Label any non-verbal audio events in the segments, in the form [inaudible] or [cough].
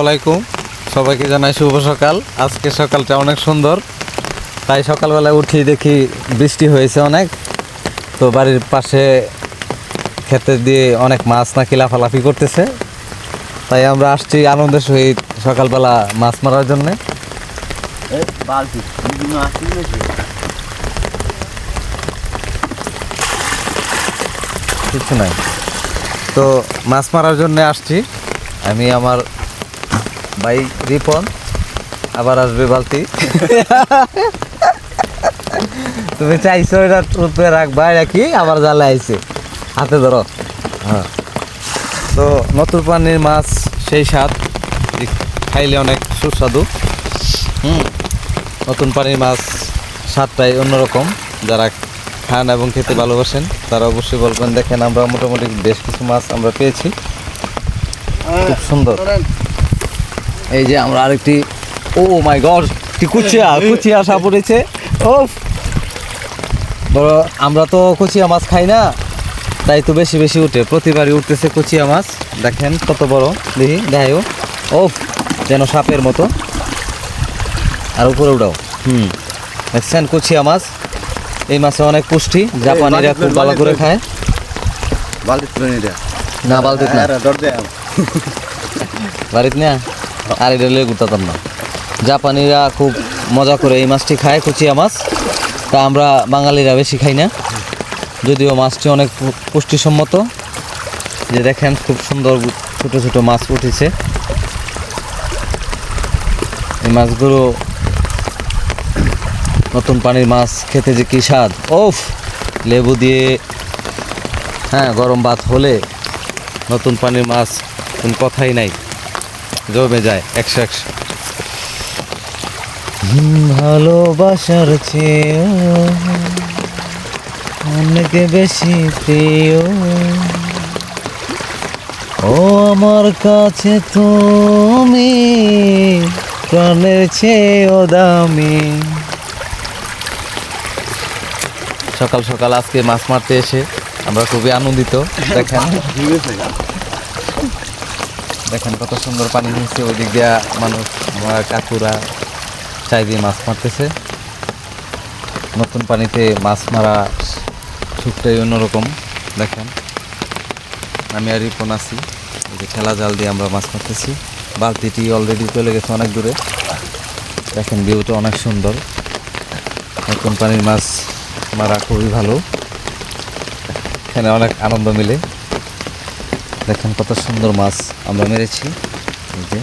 আসসালামাইকুম সবাইকে জানাই শুভ সকাল। আজকে সকালটা অনেক সুন্দর। তাই সকালবেলা উঠি দেখি বৃষ্টি হয়েছে অনেক। তো বাড়ির পাশে খেতে দিয়ে অনেক মাছ নাকি লাফালাফি করতেছে। তাই আমরা আসছি আনন্দের সহিত সকালবেলা মাছ মারার জন্যে। কিছু নাই। তো মাছ মারার জন্য আসছি। আমি আমার ভাই রিপন, আবার আসবে বালতি। তুমি চাইছো এটা উপরে রাখবা কি? আবার জালে আইছে। হাতে ধরো। হ্যাঁ। তো নতুন পানির মাছ, সেই স্বাদ। খাইলে অনেক সুস্বাদু। হুম। নতুন পানির মাছ স্বাদটাই অন্যরকম। যারা খান এবং খেতে ভালোবাসেন, তারা অবশ্যই বলবেন, দেখেন, আমরা মোটামুটি বেশ কিছু মাছ আমরা পেয়েছি। খুব সুন্দর। এই যে আমরা আরেকটি ও মাই গড কি কুচিয়া কুচিয়া সাপ উঠেছে। ও বড় আমরা তো কুচিয়া মাছ খাই না তাই তো বেশি বেশি উঠে প্রতিবারই উঠতেছে কুচিয়া মাছ। দেখেন কত বড় দেখি দেখাইও। ও যেন সাপের মতো। আর উপরে উঠাও। হুম। দেখছেন কুচিয়া মাছ? এই মাছে অনেক পুষ্টি জাপানিরা খুব ভালো করে খায়। বালতি না বালতি না। বাড়িতে না। আর এটা লেগে গুতাতাম না। জাপানিরা খুব মজা করে এই মাছটি খায়, কুচিয়া মাছ। তা আমরা বাঙালিরা বেশি খাই না। যদিও মাছটি অনেক পুষ্টিসম্মত। যে দেখেন, খুব সুন্দর ছোট ছোট মাছ উঠেছে। এই মাছগুলো নতুন পানির মাছ খেতে যে কি স্বাদ। ওফ, লেবু দিয়ে হ্যাঁ গরম ভাত হলে নতুন পানির মাছ কোনো কথাই নাই। জমে যায় একশো একশো। ভালোবাসার চেয়ে অনেক বেশি প্রিয়। ও আমার কাছে তুমি প্রাণের চেয়েও দামি। সকাল সকাল আজকে মাছ মারতে এসে আমরা খুবই আনন্দিত দেখেন। [laughs] দেখেন কত সুন্দর পানি নিচ্ছে ওই দিক দিয়া মানুষ কাকুরা চাই দিয়ে মাছ মারতেছে। নতুন পানিতে মাছ মারা সুখটাই অন্যরকম, দেখেন। আমি আর রিপন আছি, এই যে ঠেলা জাল দিয়ে আমরা মাছ মারতেছি। বালতিটি অলরেডি চলে গেছে অনেক দূরে। দেখেন ভিউটা অনেক সুন্দর। নতুন পানির মাছ মারা খুবই ভালো। এখানে অনেক আনন্দ মিলে। দেখেন কত সুন্দর মাছ আমরা মেরেছি। যে।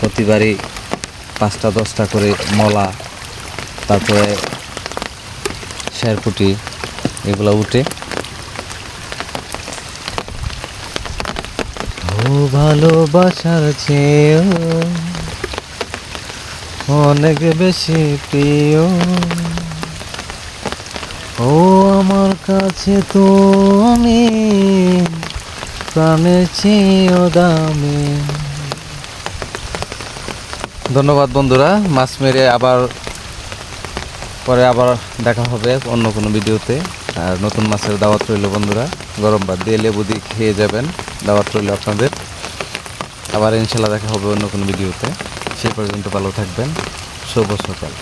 প্রতিবারই পাঁচটা, দশটা করে মলা, তারপরে শেরপুটি এগুলো উঠে। ভালোবাসার চেয়েও অনেক বেশি প্রিয়। কাছে তুমি, প্রাণের চেয়েও দামি। ধন্যবাদ বন্ধুরা, মাছ মেরে আবার, পরে আবার দেখা হবে অন্য কোনো ভিডিওতে। আর নতুন মাছের দাওয়াত রইল বন্ধুরা, গরম ভাত দিয়ে লেবু দিয়ে খেয়ে যাবেন, দাওয়াত রইল আপনাদের। আবার ইনশাল্লাহ দেখা হবে অন্য কোনো ভিডিওতে। সে পর্যন্ত ভালো থাকবেন, শুভ সকাল।